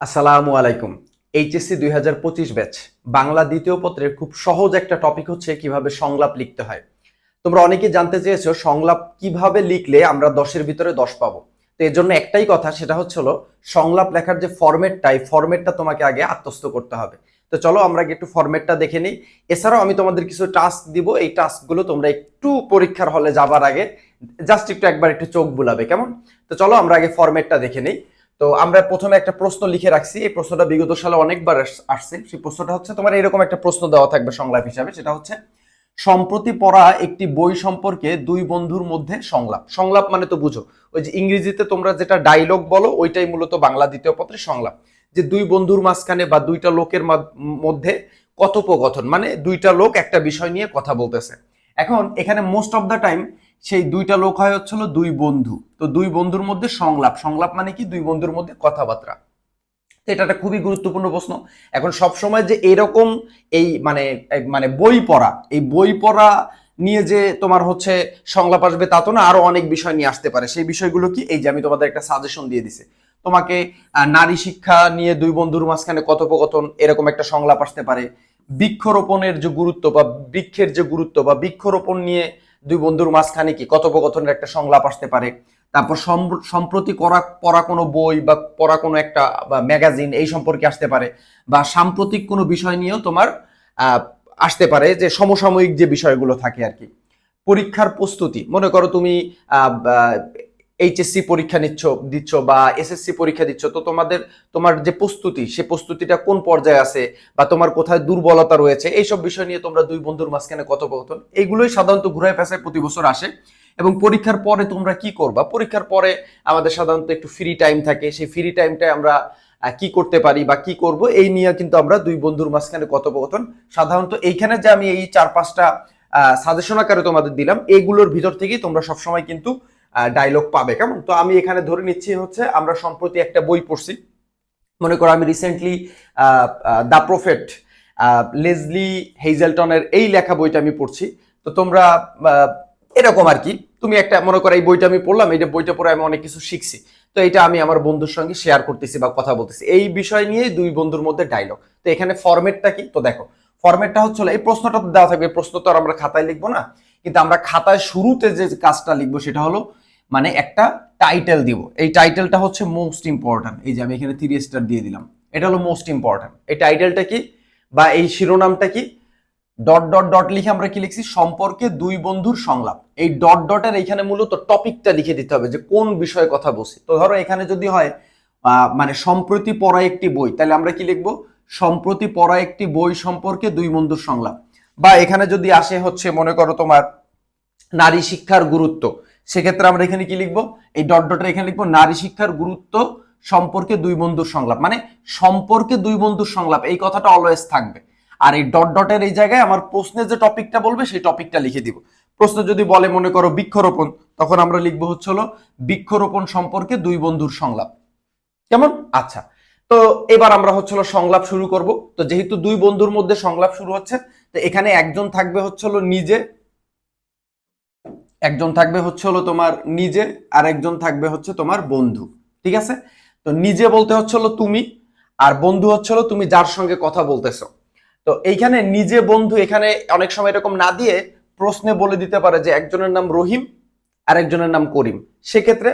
আসসালামু আলাইকুম। এইচএসসি দুই হাজার পঁচিশ ব্যাচ, বাংলা দ্বিতীয় পত্রের খুব সহজ একটা টপিক হচ্ছে কীভাবে সংলাপ লিখতে হয়। তোমরা অনেকে জানতে চেয়েছো সংলাপ কীভাবে লিখলে আমরা দশের ভিতরে দশ পাবো। তো এর জন্য একটাই কথা, সেটা হচ্ছে হলো সংলাপ লেখার যে ফরম্যাটটা, এই ফরম্যাটটা তোমাকে আগে আত্মস্থ করতে হবে। তো চলো আমরা আগে একটু ফরম্যাটটা দেখে নিই। এছাড়াও আমি তোমাদের কিছু টাস্ক দিব, এই টাস্কগুলো তোমরা একটু পরীক্ষার হলে যাবার আগে জাস্ট একটু একবার একটু চোখ বুলাবে, কেমন? তো চলো আমরা আগে ফরম্যাটটা দেখে নিই। তো আমরা প্রথমে একটা প্রশ্ন লিখে রাখছি। এই প্রশ্নটা বিগত সালে অনেকবার আসছে। সেই প্রশ্নটা হচ্ছে, তোমার এরকম একটা প্রশ্ন দেওয়া থাকবে সংলাপ হিসাবে, সেটা হচ্ছে, সম্প্রতি পড়া একটি বই সম্পর্কে দুই বন্ধুর মধ্যে সংলাপ। সংলাপ মানে তো বুঝো, ওই যে ইংরেজিতে তোমরা যেটা ডায়লগ বলো, ওইটাই মূলত বাংলা দ্বিতীয় পত্রে সংলাপ। যে দুই বন্ধুর মাঝখানে বা দুইটা লোকের মাধ- মধ্যে কথোপকথন মানে দুইটা লোক একটা বিষয় নিয়ে কথা বলতেছে। এখন এখানে মোস্ট অফ দ্য টাইম সেই দুইটা লোক হয় হচ্ছিল দুই বন্ধু। তো দুই বন্ধুর মধ্যে সংলাপ। সংলাপ মানে কি? দুই বন্ধুর মধ্যে কথাবার্তা। এটা একটা খুবই গুরুত্বপূর্ণ প্রশ্ন। এখন সব সময় যে এরকম এই মানে মানে বই পড়া, এই বই পড়া নিয়ে যে তোমার হচ্ছে সংলাপ আসবে তা তো না, আরও অনেক বিষয় নিয়ে আসতে পারে। সেই বিষয়গুলো কি? এই যে আমি তোমাদের একটা সাজেশন দিয়ে দিছি। তোমাকে নারী শিক্ষা নিয়ে দুই বন্ধুর মাঝখানে কথোপকথন এরকম একটা সংলাপ আসতে পারে। বৃক্ষরোপণের যে গুরুত্ব বা বৃক্ষের যে গুরুত্ব বা বৃক্ষরোপণ নিয়ে দুই বন্ধুর মাঝখানে কি কথোপকথনের একটা সংলাপ আসতে পারে। তারপর সম্প্রতি করা, পড়া কোনো বই বা পড়া কোনো একটা ম্যাগাজিন এই সম্পর্কে আসতে পারে। বা সাম্প্রতিক কোনো বিষয় নিয়েও তোমার আসতে পারে যে সমসাময়িক যে বিষয়গুলো থাকে আর কি। পরীক্ষার প্রস্তুতি, মনে করো তুমি এইচএসসি পরীক্ষা নিচ্ছ, দিচ্ছ বা এসএসসি পরীক্ষা দিচ্ছ, তো তোমাদের, তোমার যে প্রস্তুতি, সে প্রস্তুতিটা কোন পর্যায়ে আছে বা তোমার কোথায় দুর্বলতা রয়েছে, এইসব বিষয় নিয়ে তোমরা দুই বন্ধুর মাঝখানে কথোপকথন। এইগুলোই সাধারণত ঘুরায় পেঁচায় প্রতি বছর আসে। এবং পরীক্ষার পরে তোমরা কি করবা? পরীক্ষার পরে আমাদের সাধারণত একটু ফ্রি টাইম থাকে। সেই ফ্রি টাইমটায় আমরা কি করতে পারি বা কি করব, এই নিয়ে কিন্তু আমরা দুই বন্ধুর মাঝখানে কথোপকথন। সাধারণত এইখানে যে আমি এই চার পাঁচটা সাজেশন আকারে তোমাদের দিলাম এইগুলোর ভিতর থেকেই তোমরা সবসময় কিন্তু ডায়লগ পাবে। কেমন? তো আমি এখানে ধরে নিচ্ছি হচ্ছে, আমরা সম্প্রতি একটা বই পড়ছি। মনে করো আমি রিসেন্টলি দ্য প্রফেট লেজলি হেইজেলটনের এই লেখা বইটা আমি পড়ছি। তো তোমরা এরকম আর কি। তুমি একটা, মনে করো এই বইটা আমি পড়লাম, এই বইটা পড়ে আমি অনেক কিছু শিখছি। তো এটা আমি আমার বন্ধুর সঙ্গে শেয়ার করতেছি বা কথা বলতেছি। এই বিষয় নিয়ে দুই বন্ধুর মধ্যে ডায়লগ তো এখানে ফরম্যাটটা কি? তো দেখো ফরম্যাটটা হচ্ছে এই প্রশ্নটা তো দেওয়া থাকবে, প্রশ্ন তো আর আমরা খাতায় লিখব না। কিন্তু আমরা খাতায় শুরুতে যে কাজটা লিখব সেটা হলো মানে একটা টাইটেল দিব। এই টাইটেলটা হচ্ছে মোস্ট ইম্পর্ট্যান্ট এই যে আমি এখানে থ্রি স্টার দিয়ে দিলাম। এটা হলো মোস্ট ইম্পর্ট্যান্ট এই টাইটেলটা কি বা এই শিরোনামটা কি? ডট ডট ডট লিখে আমরা কি লিখছি? সম্পর্কে দুই বন্ধুর সংলাপ। এই ডট ডটের এখানে মূলত টপিকটা লিখে দিতে হবে যে কোন বিষয়ে কথা বলছি। তো ধরো এখানে যদি হয় মানে সম্প্রতি পড়া একটি বই, তাহলে আমরা কি লিখব? সম্প্রতি পড়া একটি বই সম্পর্কে দুই বন্ধুর সংলাপ। বা এখানে যদি আসে হচ্ছে, মনে করো তোমার নারী শিক্ষার গুরুত্ব। সেক্ষেত্রে আমরা এখানে কি লিখব? এই ডট ডটের এখানে লিখব, নারী শিক্ষার গুরুত্ব সম্পর্কে দুই বন্ধুর সংলাপ। মানে সম্পর্কে দুই বন্ধুর সংলাপ, এই কথাটা অলওয়েজ থাকবে। আর এই ডট ডটের এই জায়গায় আমার প্রশ্নের যে টপিকটা বলবে, সেই টপিকটা লিখে দিব। প্রশ্ন যদি বলে, মনে করো বৃক্ষরোপণ, তখন আমরা লিখব হচ্ছে হলো, বৃক্ষরোপণ সম্পর্কে দুই বন্ধুর সংলাপ। কেমন? আচ্ছা। তো এবার আমরা হচ্ছে হলো সংলাপ শুরু করব। তো যেহেতু দুই বন্ধুর মধ্যে সংলাপ শুরু হচ্ছে, তো এখানে একজন থাকবে হচ্ছে হলো নিজে একজন থাকবে হচ্ছে হলো তোমার নিজে আর একজন থাকবে হচ্ছে তোমার বন্ধু, ঠিক আছে? তো নিজে বলতে হচ্ছে হলো তুমি, আর বন্ধু হচ্ছে হলো তুমি যার সঙ্গে কথা বলতেছো। তো এইখানে নিজে বন্ধু এখানে অনেক সময় এরকম না দিয়ে প্রশ্নে বলে দিতে পারে যে একজনের নাম রহিম আর একজনের নাম করিম। সেক্ষেত্রে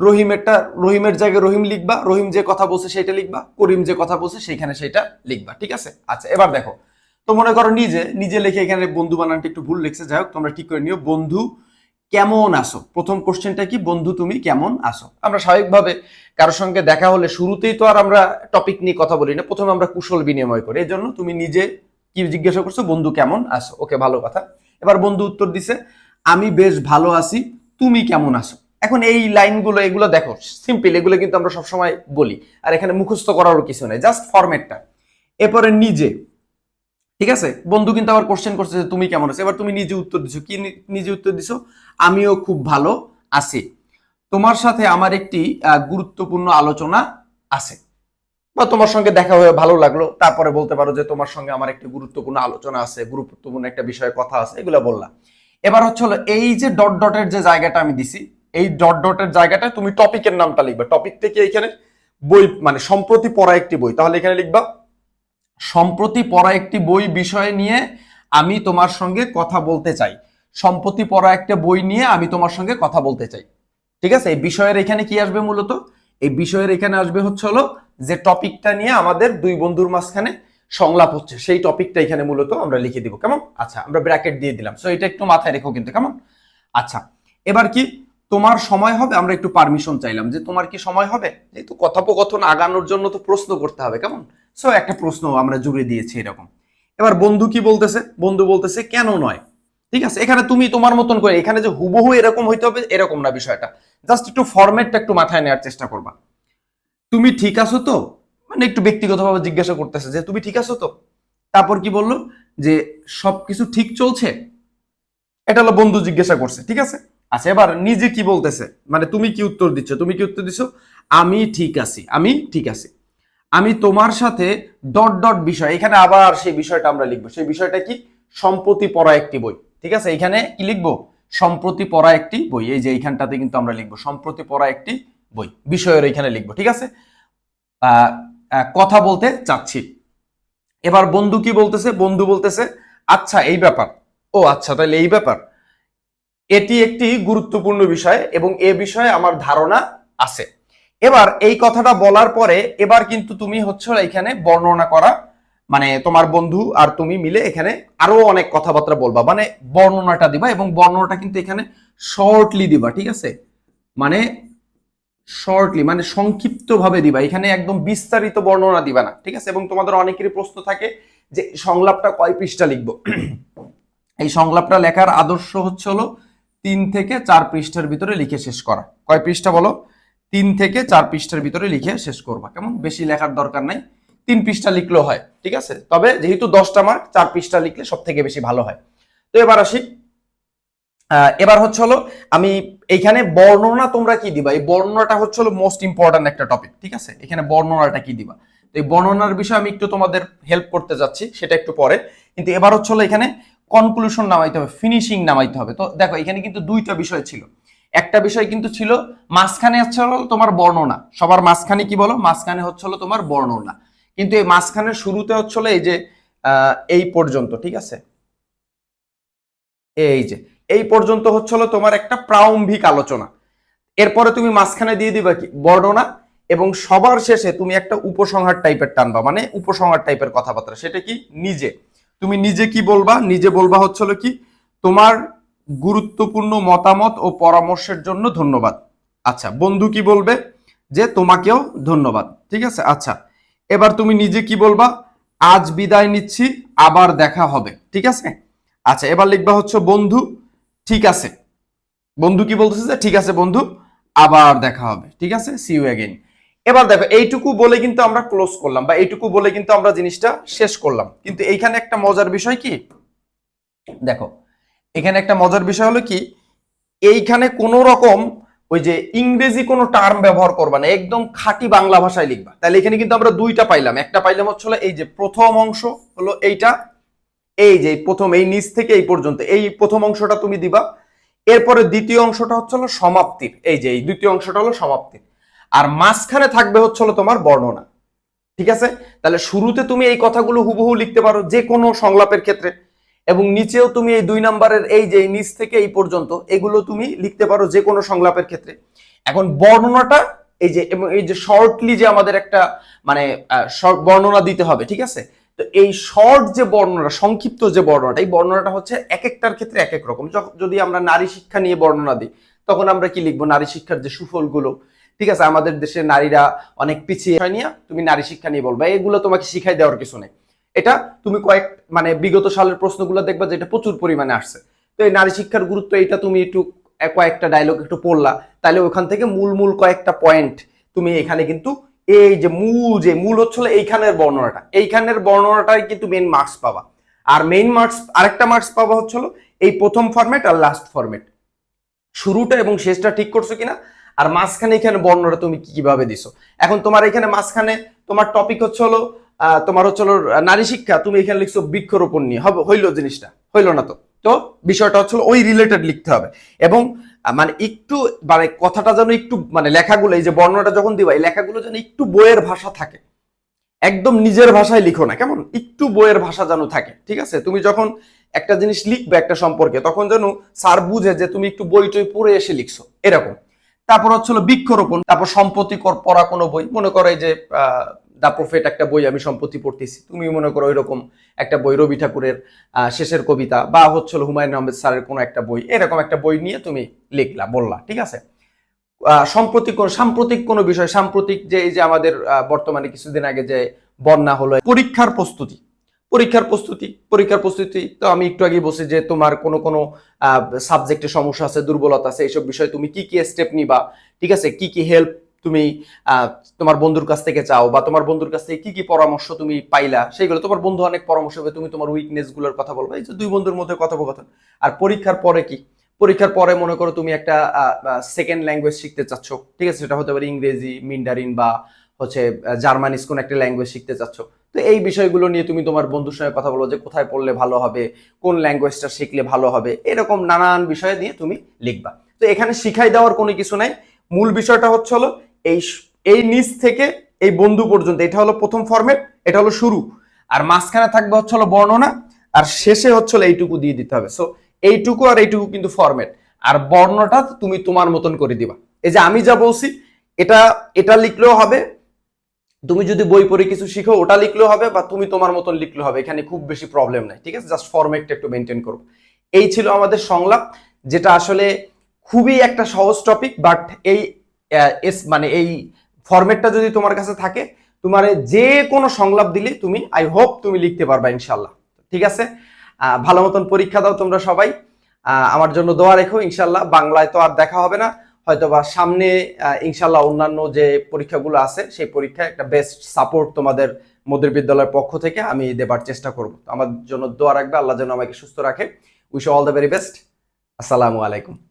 রহিমেরটা, রহিমের জায়গায় রহিম লিখবা, রহিম যে কথা বলছে সেটা লিখবা, করিম যে কথা বলছে সেইখানে সেটা লিখবা, ঠিক আছে? আচ্ছা এবার দেখো। তো মনে করো নিজে নিজে লিখে এখানে বন্ধু বানানটা একটু ভুল লিখছে যাই হোক, তোমরা ঠিক করে নিও। বন্ধু কেমন আসো প্রথম কোশ্চেনটা কি? বন্ধু, তুমি কেমন আসো আমরা স্বাভাবিকভাবে কারোর সঙ্গে দেখা হলে শুরুতেই তো আর আমরা টপিক নিয়ে কথা বলি না। প্রথমে আমরা কুশল বিনিময় করি। এই জন্য তুমি নিজে কি জিজ্ঞাসা করছ? বন্ধু, কেমন আসো ওকে, ভালো কথা। এবার বন্ধু উত্তর দিছে, আমি বেশ ভালো আছি। তুমি কেমন আসো এখন এই লাইনগুলো এগুলো দেখো সিম্পল এগুলো কিন্তু আমরা সবসময় বলি। আর এখানে মুখস্থ করারও কিছু নেই জাস্ট ফরম্যাটটা এরপরে নিজে ঠিক আছে? বন্ধু কিন্তু আবার কোশ্চেন করছে তুমি কেমন আছো? এবার তুমি নিজে উত্তর দিছো। কি নিজে উত্তর দিছো? আমিও খুব ভালো আছি। তোমার সাথে আমার একটি গুরুত্বপূর্ণ আলোচনা আছে। বা তোমার সঙ্গে দেখা হয়ে ভালো লাগল। তারপরে বলতে পারো যে তোমার সঙ্গে আমার একটি গুরুত্বপূর্ণ আলোচনা আছে, গুরুত্বপূর্ণ একটা বিষয়ে কথা আছে, এগুলো বললাম। এবার হচ্ছে হলো এই যে ডট ডটের যে জায়গাটা আমি দিছি, এই ডট ডটের জায়গাটা তুমি টপিকের নামটা লিখবে। টপিক থেকে এখানে বই মানে সম্প্রতি পড়া একটি বই। তাহলে এখানে লিখবা সম্প্রতি পড়া একটি বই বিষয় নিয়ে আমি তোমার সঙ্গে কথা বলতে চাই। সম্প্রতি পড়া একটা বই নিয়ে আমি তোমার সঙ্গে কথা বলতে চাই। ঠিক আছে? এই বিষয়ের এখানে কি আসবে মূলত? এই বিষয়ের এখানে আসবে হচ্ছে হলো যে টপিকটা নিয়ে আমাদের দুই বন্ধুর মাঝখানে সংলাপ হচ্ছে। সেই টপিকটা এখানে মূলত আমরা লিখে দিব। কেমন? আচ্ছা আমরা ব্র্যাকেট দিয়ে দিলাম। সো এটা একটু মাথায় রেখো কিন্তু। কেমন? আচ্ছা এবার কি? তোমার সময় হবে, আমরা একটু পারমিশন চাইলাম যে তোমার কি সময় হবে? যেহেতু কথোপকথন আগানোর জন্য তো প্রশ্ন করতে হবে, কেমন? সো একটা প্রশ্ন আমরা জুড়ে দিয়েছি এরকম। এবার বন্ধু কি বলতেছে? বন্ধু বলতেছে, কেন নয়? ঠিক আছে? এখানে তুমি তোমার মতন করে, এখানে যে হুবহু এরকম হইতে হবে, এরকম না বিষয়টা। জাস্ট একটু ফরম্যাটটা একটু মাথায় নেওয়ার চেষ্টা করবা। তুমি ঠিক আছো তো? মানে একটু ব্যক্তিগতভাবে জিজ্ঞাসা করতেছে যে, তুমি ঠিক আছো তো? তারপর কি বলল? যে, সবকিছু ঠিক চলছে? এটা হলো বন্ধু জিজ্ঞাসা করছে, ঠিক আছে? আচ্ছা এবার নিজে কি বলতেছে? মানে তুমি কি উত্তর দিচ্ছ? তুমি কি উত্তর দিচ্ছ আমি ঠিক আছি, আমি ঠিক আছি। আমি তোমার সাথে ডট ডট বিষয়, এখানে আবার সেই বিষয়টা আমরা লিখব। সেই বিষয়টা কি? সম্প্রতি পড়া একটি বই। ঠিক আছে? এখানে কি লিখব? সম্প্রতি পড়া একটি বই। এই যে এইখানটাতে কিন্তু আমরা লিখব, সম্প্রতি পড়া একটি বই। বিষয়ের এখানে লিখব, ঠিক আছে? কথা বলতে চাচ্ছি। এবার বন্ধু কি বলতেছে? বন্ধু বলতেছে আচ্ছা এই ব্যাপার। ও আচ্ছা তাহলে এই ব্যাপার। এটি একটি গুরুত্বপূর্ণ বিষয় এবং এ বিষয়ে আমার ধারণা আছে। এবার এই কথাটা বলার পরে এবার কিন্তু তুমি হচ্ছে এখানে বর্ণনা করা মানে তোমার বন্ধু আর তুমি মিলে এখানে আরও অনেক কথাবার্তা বলবা। মানে বর্ণনাটা দিবা এবং বর্ণনাটা কিন্তু এখানে শর্টলি দিবা, ঠিক আছে? মানে শর্টলি মানে সংক্ষিপ্ত ভাবে দিবা। এখানে একদম বিস্তারিত বর্ণনা দিবা না, ঠিক আছে? এবং তোমাদের অনেকেরই প্রশ্ন থাকে যে সংলাপটা কয় পৃষ্ঠা লিখব? এই সংলাপটা লেখার আদর্শ হচ্ছে হলো তিন থেকে চার পৃষ্ঠার ভিতরে লিখে শেষ করা। কয় পৃষ্ঠা বলো? তিন থেকে চার পৃষ্ঠার ভিতরে লিখে শেষ করবা। কেমন? বেশি লেখার দরকার নাই। তিন পৃষ্ঠা লিখলেও হয়, ঠিক আছে? তবে যেহেতু দশটা মার্ক চার পৃষ্ঠা লিখলে সব থেকে বেশি ভালো হয়। তো এবার আসি। এবার হচ্ছে হলো, আমি এইখানে বর্ণনা তোমরা কি দিবা? এই বর্ণনাটা হচ্ছে হলো মোস্ট ইম্পর্ট্যান্ট একটা টপিক ঠিক আছে? এখানে বর্ণনাটা কি দিবা? তো এই বর্ণনার বিষয়ে আমি একটু তোমাদের হেল্প করতে যাচ্ছি, সেটা একটু পরে। কিন্তু এবার হচ্ছে হলো এখানে কনক্লুশন নামাইতে হবে ফিনিশিং নামাইতে হবে। তো দেখো, এখানে কিন্তু দুইটা বিষয় ছিল। একটা বিষয় কিন্তু ছিল, মাঝখানে হচ্ছে হলো তোমার বর্ণনা। সবার মাঝখানে কি বলো? মাঝখানে হচ্ছে হলো তোমার বর্ণনা। কিন্তু এই মাঝখানের শুরুতে হচ্ছে হলো এই যে এই পর্যন্ত, ঠিক আছে? এই যে, এই পর্যন্ত হচ্ছে হলো তোমার একটা প্রারম্ভিক আলোচনা। এরপরে তুমি মাঝখানে দিয়ে দিবা কি? বর্ণনা এবং সবার শেষে তুমি একটা উপসংহার টাইপের টানবা মানে উপসংহার টাইপের কথাবার্তা। সেটা কি? নিজে। তুমি নিজে কি বলবা? নিজে বলবা হচ্ছে হলো কি, তোমার গুরুত্বপূর্ণ মতামত ও পরামর্শের জন্য ধন্যবাদ। আচ্ছা বন্ধু কি বলবে? যে তোমাকেও ধন্যবাদ, ঠিক আছে? আচ্ছা এবার তুমি নিজে কি বলবা? আজ বিদায় নিচ্ছি, আবার দেখা হবে, ঠিক আছে? আচ্ছা এবার লিখবা হচ্ছে বন্ধু, ঠিক আছে। বন্ধু কি বলতেছে? যে ঠিক আছে বন্ধু, আবার দেখা হবে, ঠিক আছে? সি ইউ অ্যাগেইন এবার দেখো, এইটুকু বলে কিন্তু আমরা ক্লোজ করলাম বা এইটুকু বলে কিন্তু আমরা জিনিসটা শেষ করলাম। কিন্তু এইখানে একটা মজার বিষয় কি? দেখো, এখানে একটা মজার বিষয় হলো কি? এইখানে কোনো রকম ওই যে ইংরেজি কোনো টার্ম ব্যবহার করবা না, একদম খাঁটি বাংলা ভাষায় লিখবা। তাহলে এখানে কিন্তু আমরা দুইটা পাইলাম। একটা পাইলাম হচ্ছে এই যে প্রথম অংশ হলো এইটা, এই যে প্রথম, এই নিচ থেকে এই পর্যন্ত, এই প্রথম অংশটা তুমি দিবা। এরপরে দ্বিতীয় অংশটা হচ্ছে হলো সমাপ্তির। এই যে এই দ্বিতীয় অংশটা হলো সমাপ্তির। আর মাঝখানে থাকবে হচ্ছে হলো তোমার বর্ণনা। ঠিক আছে? তাহলে শুরুতে তুমি এই কথাগুলো হুবহু লিখতে পারো যে কোনো সংলাপের ক্ষেত্রে এবং নিচেও তুমি এই দুই নাম্বারের এই যে নিচ থেকে এই পর্যন্ত এগুলো তুমি লিখতে পারো যে কোনো সংলাপের ক্ষেত্রে। এখন বর্ণনাটা এই যে এবং এই যে শর্টলি যে আমাদের একটা মানে বর্ণনা দিতে হবে, ঠিক আছে? তো এই শর্ট যে বর্ণনা সংক্ষিপ্ত যে বর্ণনাটা, এই বর্ণনাটা হচ্ছে এক একটার ক্ষেত্রে এক এক রকম। যদি আমরা নারী শিক্ষা নিয়ে বর্ণনা দিই, তখন আমরা কি লিখব? নারী শিক্ষার যে সুফলগুলো ঠিক আছে, আমাদের দেশের নারীরা অনেক পিছিয়ে বিষয় নিয়ে তুমি নারী শিক্ষা নিয়ে বলবা, এগুলো তোমাকে শিখাই দেওয়ার কিছু নেই। এটা তুমি কয়েক মানে বিগত সালের প্রশ্নগুলো দেখবা যে এটা প্রচুর পরিমাণে আসছে। তো এই নারী শিক্ষার গুরুত্ব এটা তুমি একটু কয়েকটা ডায়লগ একটু পড়লা, তাহলে ওখান থেকে মূল মূল কয়েকটা পয়েন্ট তুমি এখানে কিন্তু এই যে মূল যে মূল হচ্ছে এইখানের বর্ণনাটা, এইখানের বর্ণনাটাই কিন্তু মেন মার্কস পাবা। আর মেইন মার্কস আরেকটা মার্কস পাবা হচ্ছে হলো এই প্রথম ফরম্যাট আর লাস্ট ফরম্যাট শুরুটা এবং শেষটা ঠিক করছ কিনা? আর মাঝখানে এখানে বর্ণনা তুমি কি- কীভাবে দিছো? এখন তোমার এখানে মাঝখানে তোমার টপিক হচ্ছে হলো তোমার হচ্ছে হলো নারী শিক্ষা, তুমি এখানে লিখছো বৃক্ষরোপণ নিয়ে। হবে হইল জিনিসটা, হইল না তো? তো বিষয়টা হচ্ছে ওই রিলেটেড লিখতে হবে। এবং মানে একটু মানে কথাটা যেন একটু মানে লেখাগুলো, এই যে বর্ণটা যখন দিবা, এই লেখাগুলো যেন একটু বইয়ের ভাষা থাকে। একদম নিজের ভাষায় লিখো না, কেমন? একটু বইয়ের ভাষা যেন থাকে, ঠিক আছে? তুমি যখন একটা জিনিস লিখবে একটা সম্পর্কে, তখন যেন স্যার বুঝে যে তুমি একটু বই টই পড়ে এসে লিখছো, এরকম। তারপর হচ্ছিল বৃক্ষরোপণ তারপর সম্পত্তি পড়া কোনো বই। মনে করো যে দা প্রফেট একটা বই আমি সম্পত্তি পড়তেছি। তুমি মনে করো ওইরকম একটা বই রবি ঠাকুরের শেষের কবিতা বা হচ্ছিল হুমায়ুন আহমেদ স্যারের কোনো একটা বই। এরকম একটা বই নিয়ে তুমি লিখলা বললা ঠিক আছে? আহ, সাম্প্রতিক কোন সাম্প্রতিক কোনো বিষয় সাম্প্রতিক যে এই যে আমাদের বর্তমানে কিছুদিন আগে যে বন্যা হলো পরীক্ষার প্রস্তুতি। পরীক্ষার প্রস্তুতি পরীক্ষার প্রস্তুতি। তো আমি একটু আগে বলছি যে তোমার কোনো কোনো সাবজেক্টে সমস্যা আছে, দুর্বলতা আছে এইসব বিষয়ে তুমি কি কি স্টেপ নিবা? ঠিক আছে? কি কি হেল্প তুমি তোমার বন্ধুর কাছ থেকে চাও বা তোমার বন্ধুর কাছ থেকে কি কি পরামর্শ তুমি পাইলা? সেইগুলো তোমার বন্ধু অনেক পরামর্শ হবে তুমি তোমার উইকনেসগুলোর কথা বলবে। এই যে দুই বন্ধুর মধ্যে কথোপকথন। আর পরীক্ষার পরে কি? পরীক্ষার পরে মনে করো তুমি একটা সেকেন্ড ল্যাঙ্গুয়েজ শিখতে চাচ্ছ। ঠিক আছে? সেটা হতে পারে ইংরেজি মিন্ডারিন বা হচ্ছে জার্মানিস কোন একটা ল্যাঙ্গুয়েজ শিখতে চাচ্ছ। তো এই বিষয়গুলো নিয়ে তুমি তোমার বন্ধুর সঙ্গে কথা বলো যে কোথায় পড়লে ভালো হবে, কোন ল্যাঙ্গুয়েজটা শিখলে ভালো হবে, এরকম নানান বিষয় নিয়ে তুমি লিখবা। তো এখানে শিখাই দেওয়ার কোনো কিছু নাই। মূল বিষয়টা হচ্ছে হলো, এই এই নিচ থেকে এই বন্ধু পর্যন্ত, এটা হলো প্রথম ফরম্যাট এটা হলো শুরু। আর মাঝখানে থাকবে হচ্ছে হলো বর্ণনা, আর শেষে হচ্ছে হলো এইটুকু দিয়ে দিতে হবে। সো এইটুকু আর এইটুকু কিন্তু ফরম্যাট আর বর্ণটা তুমি তোমার মতন করে দিবা। এই যে আমি যা বলছি, এটা এটা লিখলেও হবে তুমি যদি বই পড়ে কিছু শিখো, ওটা লিখলেও হবে বা তুমি তোমার মতন লিখলেও হবে। এখানে খুব বেশি প্রবলেম নাই, ঠিক আছে? জাস্ট ফরম্যাটটা একটু মেনটেন করব এই ছিল আমাদের সংলাপ, যেটা আসলে খুবই একটা সহজ টপিক বাট এই এস মানে এই ফরম্যাটটা যদি তোমার কাছে থাকে, তোমার যে কোনো সংলাপ দিলে তুমি আই হোপ তুমি লিখতে পারবা ইনশাল্লাহ ঠিক আছে? ভালো মতন পরীক্ষা দাও তোমরা সবাই। আমার জন্য দোয়া রেখো ইনশাল্লাহ বাংলায় তো আর দেখা হবে না। হয়তো বা সামনে ইনশাল্লাহ অন্যান্য যে পরীক্ষাগুলো আছে, সেই পরীক্ষায় একটা বেস্ট সাপোর্ট তোমাদের মধ্যে বিদ্যালয়ের পক্ষ থেকে আমি দেবার চেষ্টা করব। আমার জন্য দোয়া রাখবে, আল্লাহ যেন আমাকে সুস্থ রাখে। Wish all the very best আসসালামু আলাইকুম।